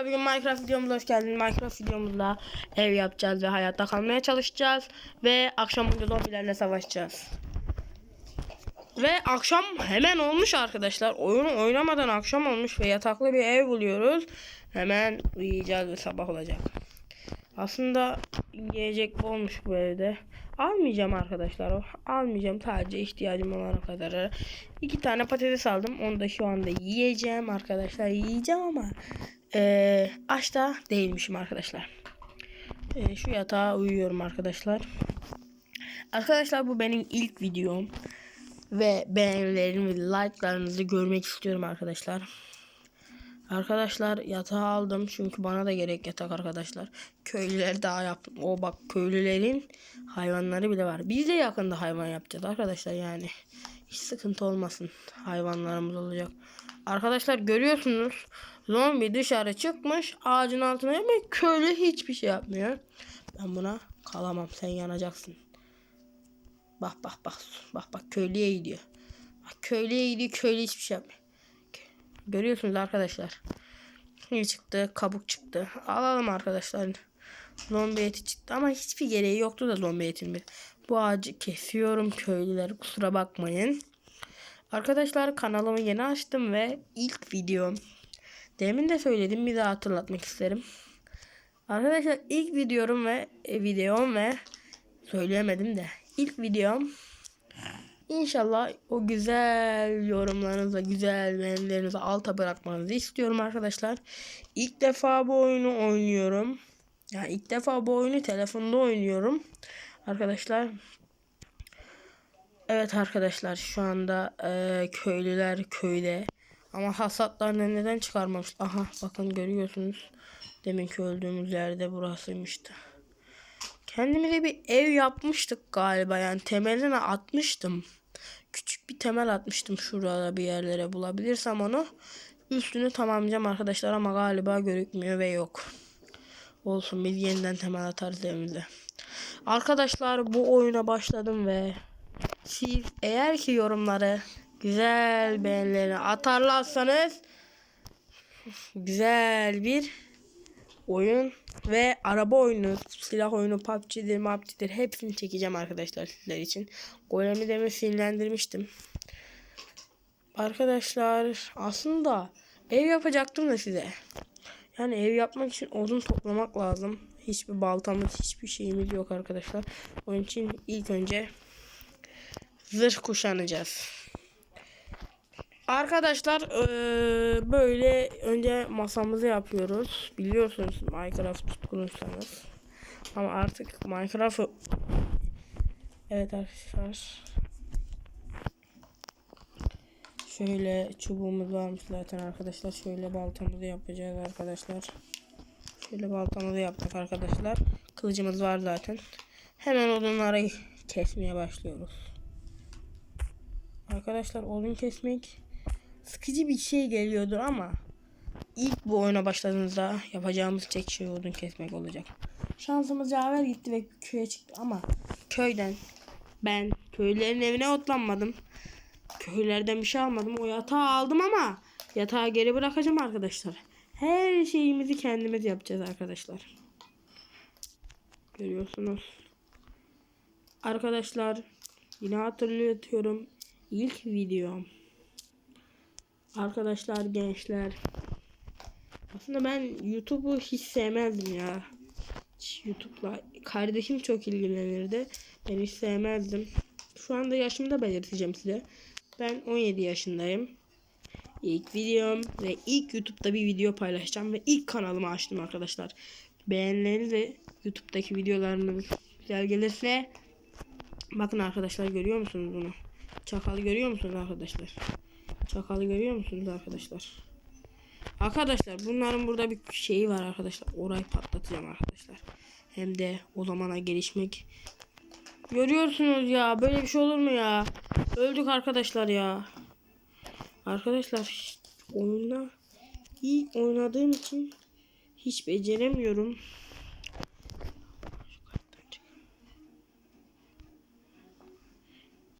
Bugün Minecraft videomuza hoş geldin. Minecraft videomuzda ev yapacağız ve hayatta kalmaya çalışacağız. Ve akşam önce zombilerle savaşacağız. Ve akşam hemen olmuş arkadaşlar. Oyunu oynamadan akşam olmuş ve yataklı bir ev buluyoruz. Hemen uyuyacağız ve sabah olacak. Aslında yiyecek olmuş bu evde. Almayacağım arkadaşlar o. Almayacağım sadece ihtiyacım olana kadar. İki tane patates aldım. Onu da şu anda yiyeceğim arkadaşlar. Yiyeceğim ama ee, aç da değilmişim arkadaşlar. Ee, şu yatağa uyuyorum arkadaşlar. Arkadaşlar bu benim ilk videom. Ve beğenilerimi like'larınızı görmek istiyorum arkadaşlar. Arkadaşlar yatağı aldım çünkü bana da gerek yatak arkadaşlar. Köylüler daha yaptım. O bak köylülerin hayvanları bile var. Biz de yakında hayvan yapacağız arkadaşlar yani. Hiç sıkıntı olmasın. Hayvanlarımız olacak. Arkadaşlar görüyorsunuz. Zombi dışarı çıkmış ağacın altına ama köylü hiçbir şey yapmıyor. Ben buna kalamam. Sen yanacaksın. Bak bak bak. Bak bak köylüye gidiyor. Bak köylüye gidiyor. Köylü hiçbir şey yapmıyor. Görüyorsunuz arkadaşlar. Ne çıktı? Kabuk çıktı. Alalım arkadaşlar. Zombi eti çıktı ama hiçbir gereği yoktu da zombi etin bir. Bu ağacı kesiyorum köylüler kusura bakmayın. Arkadaşlar kanalımı yeni açtım ve ilk videom. Demin de söyledim bir daha hatırlatmak isterim. Arkadaşlar ilk videom ve e, videom ve söyleyemedim de ilk videom İnşallah o güzel yorumlarınızı, güzel beğenilerinizi alta bırakmanızı istiyorum arkadaşlar. İlk defa bu oyunu oynuyorum. Yani ilk defa bu oyunu telefonda oynuyorum. Arkadaşlar. Evet arkadaşlar şu anda e, köylüler köyde. Ama hasatlarını neden çıkarmamış? Aha bakın görüyorsunuz. Deminki öldüğümüz yerde burasıymıştı. Kendimize bir ev yapmıştık galiba yani temeline atmıştım. Küçük bir temel atmıştım şurada bir yerlere bulabilirsem onu. Üstünü tamamlayacağım arkadaşlar ama galiba görükmüyor ve yok. Olsun biz yeniden temel atarız evimize. Arkadaşlar bu oyuna başladım ve siz eğer ki yorumları güzel beğenilerini atarlarsanız güzel bir oyun ve araba oyunu, silah oyunu, PUBG'dir, MAPG'dir hepsini çekeceğim arkadaşlar sizler için. Golemi de sinirlendirmiştim. Arkadaşlar aslında ev yapacaktım da size. Yani ev yapmak için odun toplamak lazım. Hiçbir baltamız, hiçbir şeyimiz yok arkadaşlar. Onun için ilk önce zırh kuşanacağız. Arkadaşlar ee, böyle önce masamızı yapıyoruz. Biliyorsunuz Minecraft tutkunuysanız. Ama artık Minecraft'ı Evet arkadaşlar. Şöyle çubuğumuz varmış zaten arkadaşlar. Şöyle baltamızı yapacağız arkadaşlar. Şöyle baltamızı yaptık arkadaşlar. Kılıcımız var zaten. Hemen odunları kesmeye başlıyoruz. Arkadaşlar odun kesmek sıkıcı bir şey geliyordur ama ilk bu oyuna başladığınızda yapacağımız tek şey odun kesmek olacak. Şansımız yaver gitti ve köye çıktı ama köyden ben köylerin evine otlanmadım. Köylerden bir şey almadım. O yatağı aldım ama yatağı geri bırakacağım arkadaşlar. Her şeyimizi kendimiz yapacağız arkadaşlar. Görüyorsunuz. Arkadaşlar yine hatırlatıyorum. İlk videom. Arkadaşlar gençler. Aslında ben YouTube'u hiç sevmezdim ya. YouTube'la kardeşim çok ilgilenirdi. Ben hiç sevmezdim. Şu anda yaşımı da belirteceğim size. Ben 17 yaşındayım. İlk videom ve ilk YouTube'da bir video paylaşacağım ve ilk kanalımı açtım arkadaşlar. Beğenileriniz ve YouTube'daki videolarınız güzel gelirse bakın arkadaşlar görüyor musunuz bunu? Çakalı görüyor musunuz arkadaşlar? Çakalı görüyor musunuz arkadaşlar? Arkadaşlar bunların burada bir şeyi var arkadaşlar. Orayı patlatacağım arkadaşlar. Hem de o zamana gelişmek. Görüyorsunuz ya böyle bir şey olur mu ya? Öldük arkadaşlar ya. Arkadaşlar oyunda iyi oynadığım için hiç beceremiyorum.